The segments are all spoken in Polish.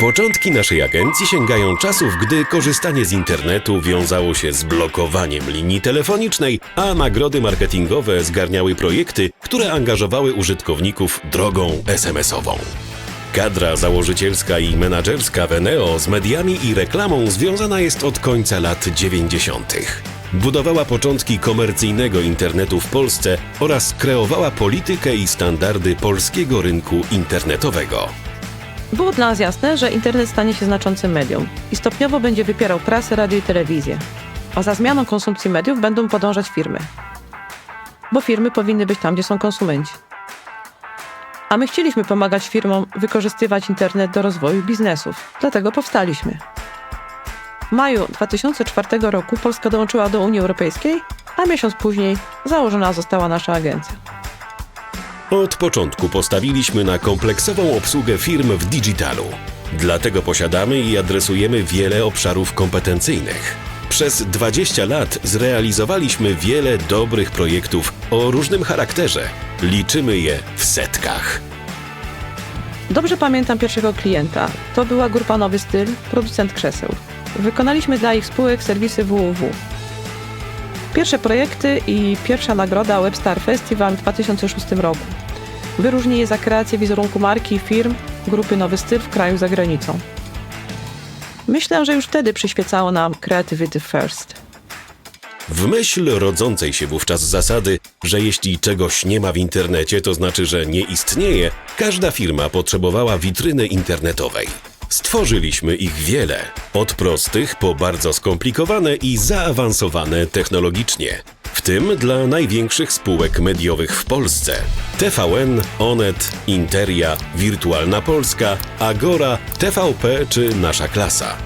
Początki naszej agencji sięgają czasów, gdy korzystanie z internetu wiązało się z blokowaniem linii telefonicznej, a nagrody marketingowe zgarniały projekty, które angażowały użytkowników drogą SMS-ową. Kadra założycielska i menadżerska Veneo z mediami i reklamą związana jest od końca lat 90. Budowała początki komercyjnego internetu w Polsce oraz kreowała politykę i standardy polskiego rynku internetowego. Było dla nas jasne, że internet stanie się znaczącym medium i stopniowo będzie wypierał prasę, radio i telewizję. A za zmianą konsumpcji mediów będą podążać firmy. Bo firmy powinny być tam, gdzie są konsumenci. A my chcieliśmy pomagać firmom wykorzystywać internet do rozwoju biznesów, dlatego powstaliśmy. W maju 2004 roku Polska dołączyła do Unii Europejskiej, a miesiąc później założona została nasza agencja. Od początku postawiliśmy na kompleksową obsługę firm w digitalu. Dlatego posiadamy i adresujemy wiele obszarów kompetencyjnych. Przez 20 lat zrealizowaliśmy wiele dobrych projektów o różnym charakterze. Liczymy je w setkach. Dobrze pamiętam pierwszego klienta. To była grupa Nowy Styl, producent krzeseł. Wykonaliśmy dla ich spółek serwisy www. Pierwsze projekty i pierwsza nagroda Webstar Festival w 2006 roku. Wyróżni je za kreację wizerunku marki firm grupy Nowy Styl w kraju za granicą. Myślę, że już wtedy przyświecało nam Creativity First. W myśl rodzącej się wówczas zasady, że jeśli czegoś nie ma w internecie, to znaczy, że nie istnieje, każda firma potrzebowała witryny internetowej. Stworzyliśmy ich wiele, od prostych po bardzo skomplikowane i zaawansowane technologicznie. W tym dla największych spółek mediowych w Polsce: TVN, Onet, Interia, Wirtualna Polska, Agora, TVP czy Nasza Klasa.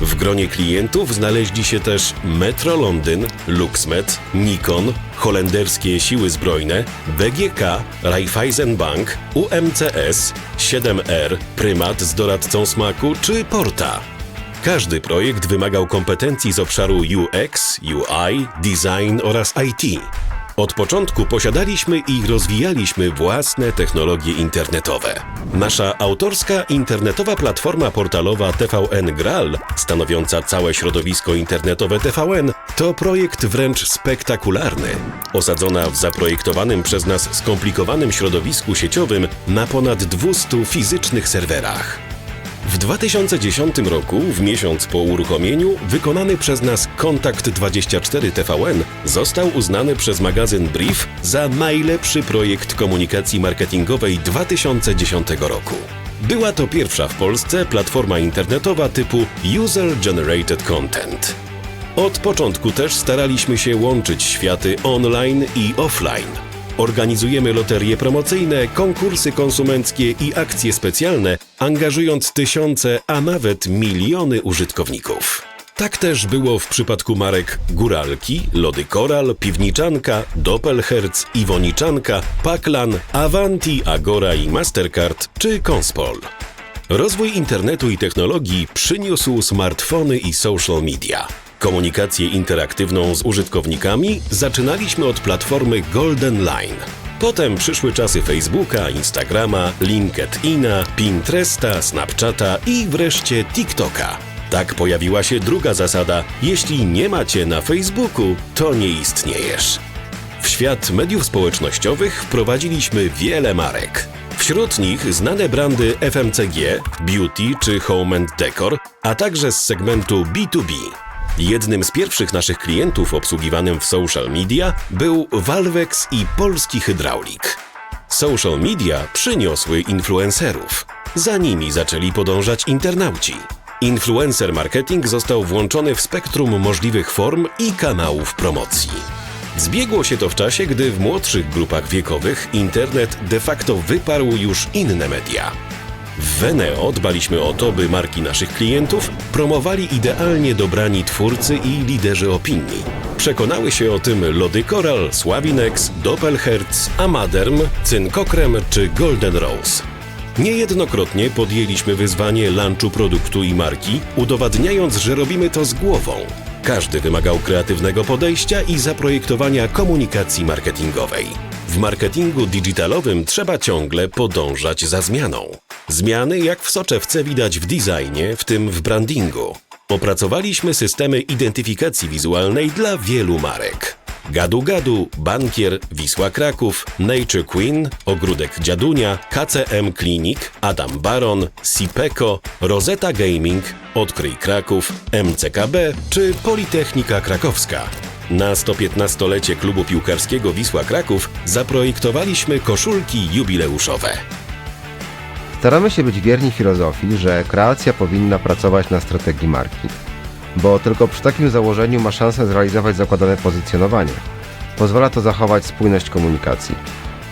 W gronie klientów znaleźli się też Metro Londyn, Luxmet, Nikon, holenderskie siły zbrojne, BGK, Raiffeisenbank, UMCS, 7R, Prymat z doradcą smaku czy Porta. Każdy projekt wymagał kompetencji z obszaru UX, UI, design oraz IT. Od początku posiadaliśmy i rozwijaliśmy własne technologie internetowe. Nasza autorska internetowa platforma portalowa TVN Graal, stanowiąca całe środowisko internetowe TVN, to projekt wręcz spektakularny. Osadzona w zaprojektowanym przez nas skomplikowanym środowisku sieciowym na ponad 200 fizycznych serwerach. W 2010 roku, w miesiąc po uruchomieniu, wykonany przez nas Kontakt 24 TVN został uznany przez magazyn Brief za najlepszy projekt komunikacji marketingowej 2010 roku. Była to pierwsza w Polsce platforma internetowa typu User Generated Content. Od początku też staraliśmy się łączyć światy online i offline. Organizujemy loterie promocyjne, konkursy konsumenckie i akcje specjalne, angażując tysiące, a nawet miliony użytkowników. Tak też było w przypadku marek Góralki, Lody Koral, Piwniczanka, Doppelherz, Iwoniczanka, Paklan, Avanti, Agora i Mastercard czy Conspol. Rozwój internetu i technologii przyniósł smartfony i social media. Komunikację interaktywną z użytkownikami zaczynaliśmy od platformy Golden Line. Potem przyszły czasy Facebooka, Instagrama, LinkedIna, Pinteresta, Snapchata i wreszcie TikToka. Tak pojawiła się druga zasada: jeśli nie macie na Facebooku, to nie istniejesz. W świat mediów społecznościowych wprowadziliśmy wiele marek. Wśród nich znane brandy FMCG, Beauty czy Home and Decor, a także z segmentu B2B. Jednym z pierwszych naszych klientów obsługiwanym w social media był Valvex i Polski Hydraulik. Social media przyniosły influencerów. Za nimi zaczęli podążać internauci. Influencer marketing został włączony w spektrum możliwych form i kanałów promocji. Zbiegło się to w czasie, gdy w młodszych grupach wiekowych internet de facto wyparł już inne media. W Veneo dbaliśmy o to, by marki naszych klientów promowali idealnie dobrani twórcy i liderzy opinii. Przekonały się o tym Lody Coral, Sławinex, Doppelherz, Amaderm, Cynkokrem czy Golden Rose. Niejednokrotnie podjęliśmy wyzwanie lunchu produktu i marki, udowadniając, że robimy to z głową. Każdy wymagał kreatywnego podejścia i zaprojektowania komunikacji marketingowej. W marketingu digitalowym trzeba ciągle podążać za zmianą. Zmiany jak w soczewce widać w designie, w tym w brandingu. Opracowaliśmy systemy identyfikacji wizualnej dla wielu marek. Gadu Gadu, Bankier, Wisła Kraków, Nature Queen, Ogródek Dziadunia, KCM Clinic, Adam Baron, Sipeko, Rosetta Gaming, Odkryj Kraków, MCKB czy Politechnika Krakowska. Na 115-lecie klubu piłkarskiego Wisła Kraków zaprojektowaliśmy koszulki jubileuszowe. Staramy się być wierni filozofii, że kreacja powinna pracować na strategii marki, bo tylko przy takim założeniu ma szansę zrealizować zakładane pozycjonowanie. Pozwala to zachować spójność komunikacji.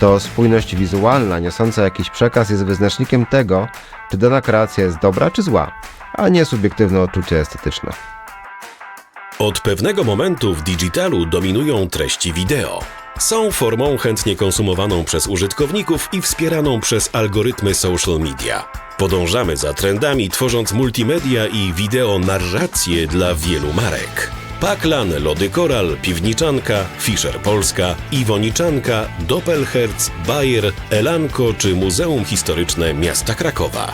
To spójność wizualna, niosąca jakiś przekaz, jest wyznacznikiem tego, czy dana kreacja jest dobra czy zła, a nie subiektywne odczucie estetyczne. Od pewnego momentu w digitalu dominują treści wideo. Są formą chętnie konsumowaną przez użytkowników i wspieraną przez algorytmy social media. Podążamy za trendami, tworząc multimedia i wideo narracje dla wielu marek. Paklan, Lody Koral, Piwniczanka, Fischer Polska, Iwoniczanka, Doppelherz, Bayer, Elanko czy Muzeum Historyczne Miasta Krakowa.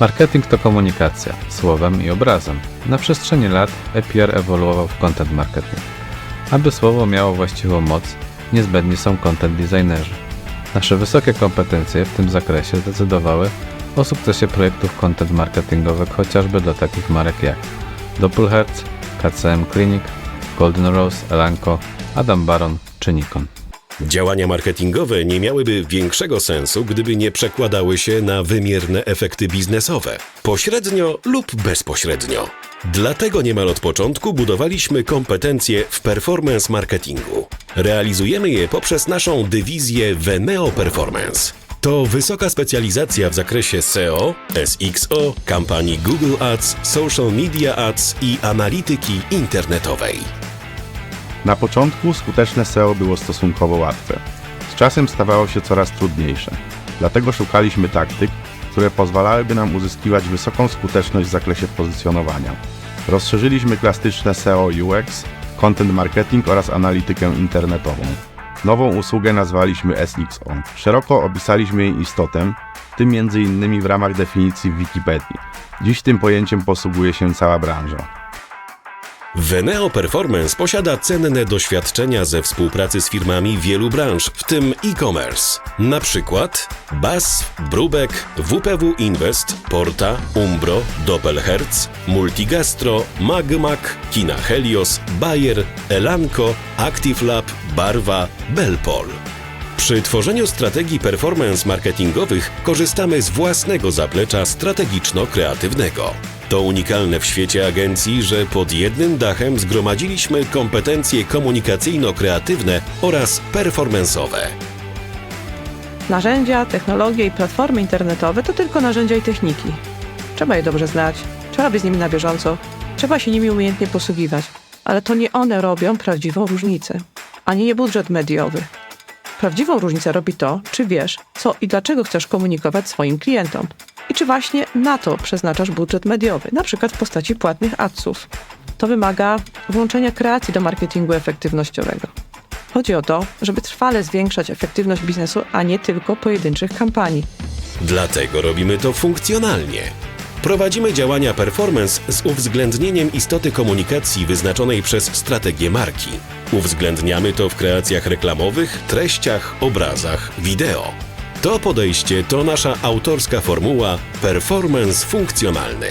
Marketing to komunikacja, słowem i obrazem. Na przestrzeni lat EPR ewoluował w content marketing. Aby słowo miało właściwą moc, niezbędni są content designerzy. Nasze wysokie kompetencje w tym zakresie zdecydowały o sukcesie projektów content marketingowych chociażby dla takich marek jak Doppelherz, KCM Clinic, Golden Rose, Elanco, Adam Baron czy Nikon. Działania marketingowe nie miałyby większego sensu, gdyby nie przekładały się na wymierne efekty biznesowe, pośrednio lub bezpośrednio. Dlatego niemal od początku budowaliśmy kompetencje w performance marketingu. Realizujemy je poprzez naszą dywizję Veneo Performance. To wysoka specjalizacja w zakresie SEO, SXO, kampanii Google Ads, social media ads i analityki internetowej. Na początku skuteczne SEO było stosunkowo łatwe. Z czasem stawało się coraz trudniejsze. Dlatego szukaliśmy taktyk, które pozwalałyby nam uzyskiwać wysoką skuteczność w zakresie pozycjonowania. Rozszerzyliśmy klasyczne SEO UX, content marketing oraz analitykę internetową. Nową usługę nazwaliśmy SXO. Szeroko opisaliśmy jej istotę, w tym m.in. w ramach definicji w Wikipedii. Dziś tym pojęciem posługuje się cała branża. Veneo Performance posiada cenne doświadczenia ze współpracy z firmami wielu branż, w tym e-commerce. Na przykład BASF, Brubek, WPW Invest, Porta, Umbro, Doppelherz, Multigastro, Magmac, Kina Helios, Bayer, Elanco, ActiveLab, Barwa, Belpol. Przy tworzeniu strategii performance marketingowych korzystamy z własnego zaplecza strategiczno-kreatywnego. To unikalne w świecie agencji, że pod jednym dachem zgromadziliśmy kompetencje komunikacyjno-kreatywne oraz performance'owe. Narzędzia, technologie i platformy internetowe to tylko narzędzia i techniki. Trzeba je dobrze znać, trzeba być z nimi na bieżąco, trzeba się nimi umiejętnie posługiwać, ale to nie one robią prawdziwą różnicę, ani nie budżet mediowy. Prawdziwą różnicę robi to, czy wiesz, co i dlaczego chcesz komunikować swoim klientom. I czy właśnie na to przeznaczasz budżet mediowy, na przykład w postaci płatnych adsów. To wymaga włączenia kreacji do marketingu efektywnościowego. Chodzi o to, żeby trwale zwiększać efektywność biznesu, a nie tylko pojedynczych kampanii. Dlatego robimy to funkcjonalnie. Prowadzimy działania performance z uwzględnieniem istoty komunikacji wyznaczonej przez strategię marki. Uwzględniamy to w kreacjach reklamowych, treściach, obrazach, wideo. To podejście to nasza autorska formuła performance funkcjonalny.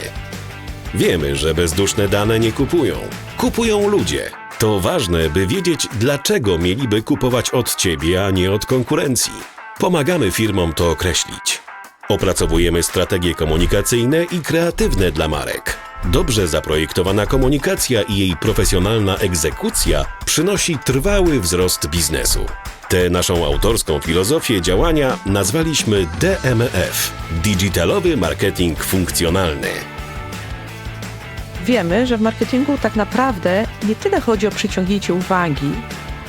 Wiemy, że bezduszne dane nie kupują. Kupują ludzie. To ważne, by wiedzieć, dlaczego mieliby kupować od ciebie, a nie od konkurencji. Pomagamy firmom to określić. Opracowujemy strategie komunikacyjne i kreatywne dla marek. Dobrze zaprojektowana komunikacja i jej profesjonalna egzekucja przynosi trwały wzrost biznesu. Tę naszą autorską filozofię działania nazwaliśmy DMF Digitalowy Marketing Funkcjonalny. Wiemy, że w marketingu tak naprawdę nie tyle chodzi o przyciągnięcie uwagi,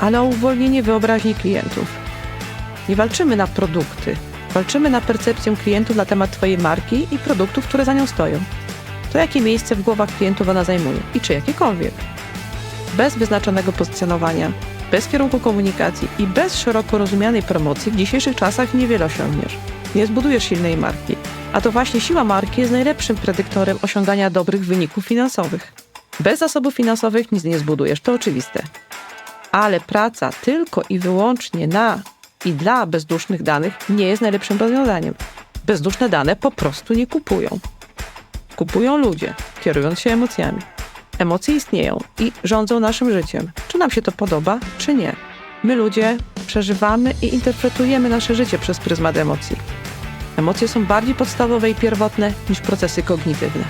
ale o uwolnienie wyobraźni klientów. Nie walczymy na produkty, walczymy na percepcję klientów na temat Twojej marki i produktów, które za nią stoją. To jakie miejsce w głowach klientów ona zajmuje i czy jakiekolwiek. Bez wyznaczonego pozycjonowania Bez kierunku komunikacji i bez szeroko rozumianej promocji w dzisiejszych czasach niewiele osiągniesz. Nie zbudujesz silnej marki. A to właśnie siła marki jest najlepszym predyktorem osiągania dobrych wyników finansowych. Bez zasobów finansowych nic nie zbudujesz, to oczywiste. Ale praca tylko i wyłącznie na i dla bezdusznych danych nie jest najlepszym rozwiązaniem. Bezduszne dane po prostu nie kupują. Kupują ludzie, kierując się emocjami. Emocje istnieją i rządzą naszym życiem. Czy nam się to podoba, czy nie. My ludzie przeżywamy i interpretujemy nasze życie przez pryzmat emocji. Emocje są bardziej podstawowe i pierwotne niż procesy kognitywne.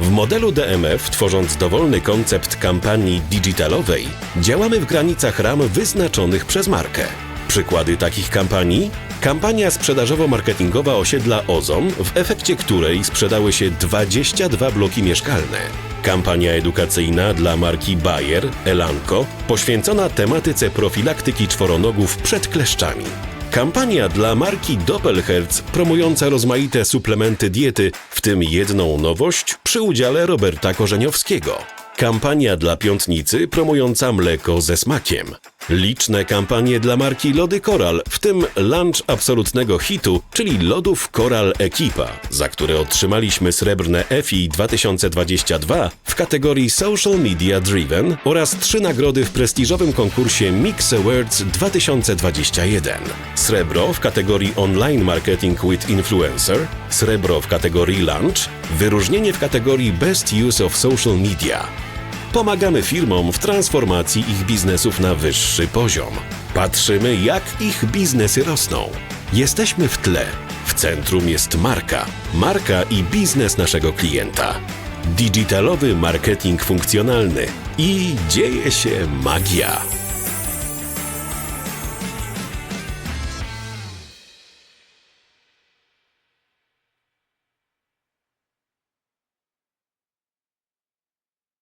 W modelu DMF, tworząc dowolny koncept kampanii digitalowej, działamy w granicach ram wyznaczonych przez markę. Przykłady takich kampanii? Kampania sprzedażowo-marketingowa osiedla Ozon, w efekcie której sprzedały się 22 bloki mieszkalne. Kampania edukacyjna dla marki Bayer, Elanco, poświęcona tematyce profilaktyki czworonogów przed kleszczami. Kampania dla marki Doppelherz promująca rozmaite suplementy diety, w tym jedną nowość przy udziale Roberta Korzeniowskiego. Kampania dla piątnicy promująca mleko ze smakiem. Liczne kampanie dla marki Lody Koral, w tym lunch absolutnego hitu, czyli lodów Koral Ekipa, za które otrzymaliśmy srebrne EFI 2022 w kategorii Social Media Driven oraz trzy nagrody w prestiżowym konkursie Mix Awards 2021. Srebro w kategorii Online Marketing with Influencer, srebro w kategorii Lunch, wyróżnienie w kategorii Best Use of Social Media. Pomagamy firmom w transformacji ich biznesów na wyższy poziom. Patrzymy, jak ich biznesy rosną. Jesteśmy w tle. W centrum jest marka. Marka i biznes naszego klienta. Digitalowy marketing funkcjonalny. I dzieje się magia.